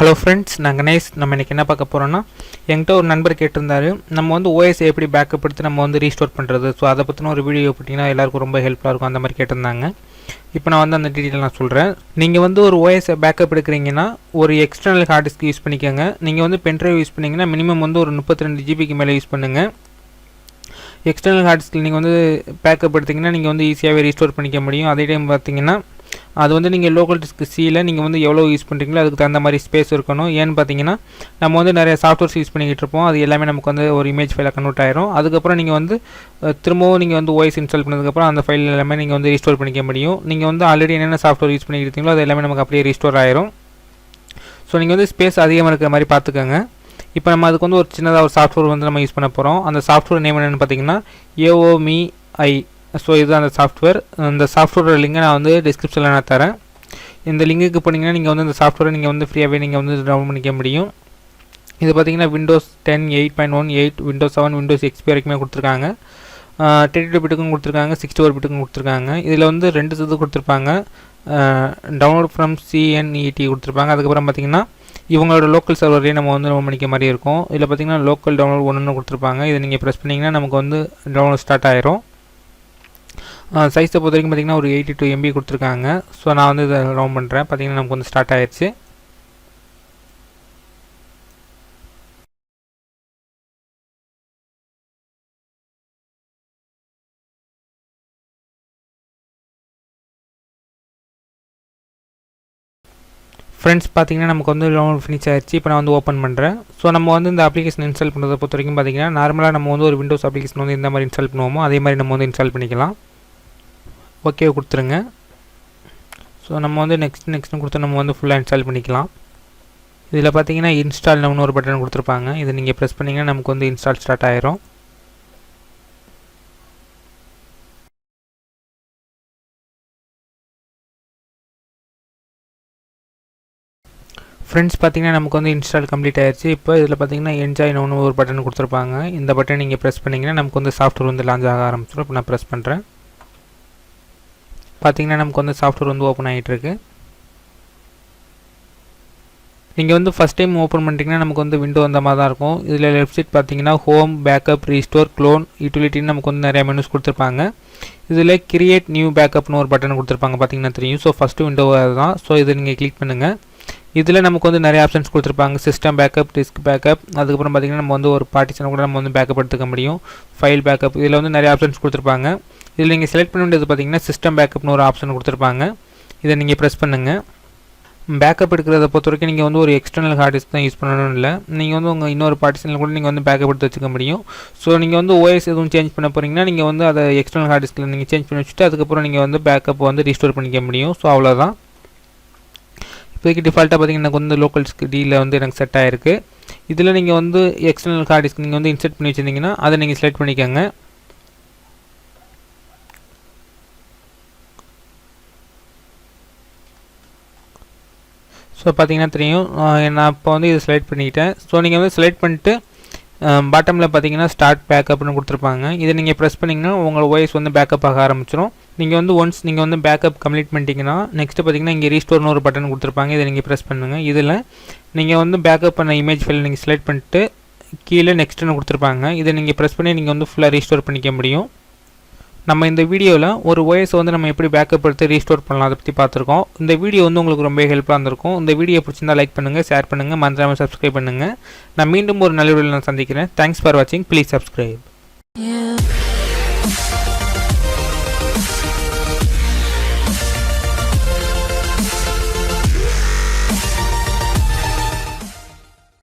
Hello friends நான் கணேஷ். நம்ம இன்றைக்கி என்ன பார்க்க போகிறோன்னா என்கிட்ட ஒரு நண்பர் கேட்டிருந்தாரு. நம்ம வந்து ஓஎஸ் எப்படி பேக்கப் எடுத்து நம்ம வந்து ரீஸ்டோர் பண்ணுறது ஸோ அதை பற்றின ஒரு வீடியோ போட்டிங்கன்னா எல்லாருக்கும் ரொம்ப ஹெல்ப்ஃபுல்லாக இருக்கும். அந்த மாதிரி கேட்டிருந்தாங்க. இப்போ நான் வந்து அந்த டீட்டெயில் நான் சொல்கிறேன் நீங்கள் வந்து ஒரு ஓஎஸ் பேக்கப் எடுக்கிறீங்கன்னா ஒரு எக்ஸ்டர்னல் ஹார்ட் டிஸ்க் யூஸ் பண்ணிக்கோங்க. நீங்கள் வந்து பென்ட்ரைவ் யூஸ் பண்ணிங்கன்னா மினிமம் வந்து ஒரு முப்பத்தி ரெண்டு ஜிபிக்கு மேலே யூஸ் பண்ணுங்கள் எக்ஸ்டர்னல் ஹார்ட் டிஸ்கில் நீங்கள் வந்து பேக்கப் எடுத்திங்கன்னா நீங்கள் வந்து ஈஸியாகவே ரீஸ்டோர் பண்ணிக்க முடியும். அதே டைம் பார்த்தீங்கன்னா அது வந்து நீங்கள் லோக்கல் டிஸ்க் சியில் நீங்கள் வந்து எவ்வளோ யூஸ் பண்ணுறீங்களோ அதுக்கு தகுந்த மாதிரி ஸ்பேஸ் இருக்கணும். ஏன்னு பார்த்தீங்கன்னா நம்ம வந்து நிறைய சாஃப்ட்வேர்ஸ் யூஸ் பண்ணிக்கிட்டு இருப்போம். அது எல்லாமே நமக்கு வந்து ஒரு இமேஜ் ஃபைலாக கன்வெர்ட் ஆயிரும். அதுக்கப்புறம் நீங்கள் வந்து திரும்பவும் நீங்கள் வந்து ஓஎஸ் இன்ஸ்டால் பண்ணதுக்கப்புறம் அந்த ஃபைல் எல்லாமே நீங்கள் வந்து ரீஸ்டோர் பண்ணிக்க முடியும். நீங்கள் வந்து ஆல்ரெடி என்னென்ன சாஃப்ட்வேர் யூஸ் பண்ணிக்கிட்டீங்களோ அது எல்லாமே நமக்கு அப்படியே ரீஸ்டோர் ஆயிரும். ஸோ நீங்கள் வந்து ஸ்பேஸ் அதிகமாக இருக்கிற மாதிரி பார்த்துக்கோங்க இப்போ நம்ம அதுக்கு வந்து ஒரு சின்னதாக ஒரு சாஃப்ட்வேர் வந்து நம்ம யூஸ் பண்ண போகிறோம் அந்த சாஃப்ட்வேர் நேம் என்னென்னு பார்த்தீங்கன்னா ஏஓமி ஐ ஸோ இதுதான் அந்த சாஃப்ட்வேர் அந்த சாஃப்ட்வேரோட லிங்கை நான் வந்து டிஸ்கிரிப்ஷனில் நான் தரேன். இந்த லிங்குக்கு போனீங்கன்னா நீங்கள் வந்து இந்த சாஃப்ட்வேரை நீங்கள் வந்து ஃப்ரீயாகவே நீங்கள் வந்து டவுன்லோட் பண்ணிக்க முடியும். இது பார்த்தீங்கன்னா Windows ten eight point one eight Windows seven Windows XP வரைக்குமே கொடுத்துருக்காங்க. டென் டூ பிட்டுக்கும் கொடுத்துருக்காங்க சிக்ஸ்டி ஃபோர் பிட்டுக்கும் கொடுத்துருக்காங்க. இதில் வந்து ரெண்டு இது கொடுத்துருப்பாங்க. டவுன்லோட் ஃப்ரம் சிஎன்இடி கொடுத்துருப்பாங்க. அதுக்கப்புறம் பார்த்தீங்கன்னா இவங்களோட லோக்கல் சர்வர்லேயே நம்ம வந்து ரொம்ப பண்ணிக்க மாதிரி இருக்கும். இதில் பார்த்தீங்கன்னா லோக்கல் டவுன்லோட் ஒன்று கொடுத்துருப்பாங்க. இதை நீங்கள் ப்ரெஸ் பண்ணிங்கன்னா நமக்கு வந்து டவுன்லோட் ஸ்டார்ட் ஆயிரும். சைஸை பொறுத்த வரைக்கும் பார்த்திங்கன்னா ஒரு எயிட்டி டூ எம்பி கொடுத்துருக்காங்க. ஸோ நான் வந்து இதை ரவுண்ட் பண்ணுறேன் பார்த்திங்கன்னா நமக்கு வந்து ஸ்டார்ட் ஆயிடுச்சு. ஃப்ரெண்ட்ஸ் பார்த்தீங்கன்னா நமக்கு வந்து டவுன்லோட் ஃபினிஷ் ஆயிடுச்சு. இப்போ நான் வந்து ஓப்பன் பண்ணுறேன் ஸோ நம்ம வந்து இந்த அப்ளிகேஷன் இன்ஸ்டால் பண்ணுறதை பொறுத்த வரைக்கும் பார்த்தீங்கன்னா நார்மலாக நம்ம வந்து ஒரு விண்டோஸ் அப்ளிகேஷன் வந்து இந்த மாதிரி இன்ஸ்டால் பண்ணுவோமோ அதே மாதிரி நம்ம வந்து இன்ஸ்டால் பண்ணிக்கலாம். ஓகே கொடுத்துருங்க. ஸோ நம்ம வந்து நெக்ஸ்ட் நெக்ஸ்ட்னு கொடுத்து நம்ம வந்து ஃபுல்லாக இன்ஸ்டால் பண்ணிக்கலாம். இதில் பார்த்தீங்கன்னா இன்ஸ்டால் நவுன்னு ஒரு பட்டன் கொடுத்துருப்பாங்க. இதை நீங்கள் ப்ரெஸ் பண்ணிங்கன்னா நமக்கு வந்து இன்ஸ்டால் ஸ்டார்ட் ஆயிரும். ஃப்ரெண்ட்ஸ் பார்த்தீங்கன்னா நமக்கு வந்து இன்ஸ்டால் கம்ப்ளீட் ஆயிடுச்சு இப்போ இதில் பார்த்தீங்கன்னா என்ஜாய் ஒன்று ஒரு பட்டன் கொடுத்துருப்பாங்க. இந்த பட்டன் நீங்கள் ப்ரெஸ் பண்ணிங்கன்னா நமக்கு வந்து சாஃப்ட்வேர் வந்து லான்ச் ஆக ஆரம்பிச்சிடும் இப்போ நான் ப்ரெஸ் பண்ணுறேன் பார்த்தீங்கன்னா நமக்கு வந்து சாஃப்ட்வேர் வந்து ஓப்பன் ஆகிட்டுருக்கு நீங்கள் வந்து ஃபஸ்ட் டைம் ஓப்பன் பண்ணிட்டீங்கன்னா நமக்கு வந்து விண்டோ அந்த மாதிரி தான் இருக்கும். இதில் லெஃப்ட் சைட் பார்த்தீங்கன்னா ஹோம் பேக்கப் ரீஸ்டோர் க்ளோன் யூட்டிலிட்டின்னு நமக்கு வந்து நிறையா மெனுஸ் கொடுத்துருப்பாங்க. இதில் கிரியேட் நியூ பேக்கப்னு ஒரு பட்டன் கொடுத்துருப்பாங்க பார்த்தீங்கன்னா தெரியும். ஸோ ஃபஸ்ட்டு விண்டோ அதுதான். ஸோ இதை நீங்கள் கிளிக் பண்ணுங்கள் இதில் நமக்கு வந்து நிறைய ஆப்ஷன்ஸ் கொடுத்துருப்பாங்க. சிஸ்டம் பேக்கப் டிஸ்க் பேக்கப் அதுக்கப்புறம் பார்த்திங்கன்னா நம்ம வந்து ஒரு பார்ட்டிஷனை கூட நம்ம வந்து பேக்கப் எடுத்துக்க முடியும். ஃபைல் பேக்கப் இதில் வந்து நிறைய ஆப்ஷன்ஸ் கொடுத்துருப்பாங்க. இதில் நீங்கள் செலக்ட் பண்ண வேண்டியது பார்த்தீங்கன்னா சிஸ்டம் பேக்கப்னு ஒரு ஆப்ஷன் கொடுத்துருப்பாங்க. இதை நீங்கள் ப்ரெஸ் பண்ணுங்கள் பேக்கப் எடுக்கிறத பொறுத்த வரைக்கும் நீங்கள் வந்து ஒரு எக்ஸ்டர்னல் ஹார்ட் டிஸ்க் தான் யூஸ் பண்ணணும் இல்லை. நீங்கள் வந்து உங்கள் இன்னொரு பார்ட்டிஷனில் கூட நீங்கள் வந்து பேக்கப் எடுத்து வச்சுக்க முடியும். ஸோ நீங்கள் வந்து ஓஎஸ் எதுவும் சேஞ்ச் பண்ண போகிறீங்கன்னா நீங்கள் வந்து அதை எக்ஸ்டர்னல் ஹார்ட் டிஸ்கில் நீங்கள் சேஞ்ச் பண்ணி வச்சுட்டு அதுக்கப்புறம் நீங்கள் வந்து பேக்கப் வந்து ரீஸ்டோர் பண்ணிக்க முடியும். ஸோ அவ்வளோதான் இப்போதைக்கு டிஃபால்ட்டாக பார்த்தீங்கன்னா எனக்கு வந்து லோக்கல் டியில் வந்து எனக்கு செட் ஆகிருக்கு இதில் நீங்கள் வந்து எக்ஸ்டர்னல் ஹார்ட் டிஸ்க் நீங்கள் வந்து இன்செர்ட் பண்ணி வச்சுருந்தீங்கன்னா அதை நீங்கள் செலக்ட் பண்ணிக்கோங்க. ஸோ பார்த்தீங்கன்னா தெரியும். நான் இப்போ வந்து இதை செலக்ட் பண்ணிக்கிட்டேன் ஸோ நீங்கள் வந்து செலக்ட் பண்ணிட்டு பாட்டமில் பார்த்தீங்கன்னா ஸ்டார்ட் பேக்கப்னு கொடுத்துருப்பாங்க. இதை நீங்கள் ப்ரெஸ் பண்ணிங்கன்னா உங்கள் ஓஎஸ் வந்து பேக்கப் ஆக ஆரம்பிச்சிடும் நீங்கள் வந்து ஒன்ஸ் நீங்கள் வந்து பேக்கப் கம்ப்ளீட் பண்ணிட்டீங்கன்னா நெக்ஸ்ட்டு பார்த்தீங்கன்னா இங்கே ரீஸ்டோர்னு ஒரு பட்டன் கொடுத்துருப்பாங்க. இதை நீங்கள் ப்ரெஸ் பண்ணுங்கள் இதில் நீங்கள் வந்து பேக்கப் பண்ண இமேஜ் ஃபைல் நீங்கள் செலக்ட் பண்ணிட்டு கீழே நெக்ஸ்ட்டுன்னு கொடுத்துருப்பாங்க. இதை நீங்கள் ப்ரெஸ் பண்ணி நீங்கள் வந்து ஃபுல்லாக ரீஸ்டோர் பண்ணிக்க முடியும். நம்ம இந்த வீடியோவில் ஒரு ஓஎஸ் வந்து நம்ம எப்படி பேக்கப் எடுத்து ரீஸ்டோர் பண்ணலாம் அதை பற்றி பார்த்துருக்கோம். இந்த வீடியோ வந்து உங்களுக்கு ரொம்ப ஹெல்ப்ஃபுல்லாக இருந்திருக்கும். இந்த வீடியோ பிடிச்சிருந்தா லைக் பண்ணுங்கள் ஷேர் பண்ணுங்கள் மறந்துடாமல் சப்ஸ்கிரைப் பண்ணுங்கள் நான் மீண்டும் ஒரு நல்ல வீடியோவில் நான் சந்திக்கிறேன். தேங்க்ஸ் ஃபார் வாட்சிங் ப்ளீஸ் சப்ஸ்கிரைப்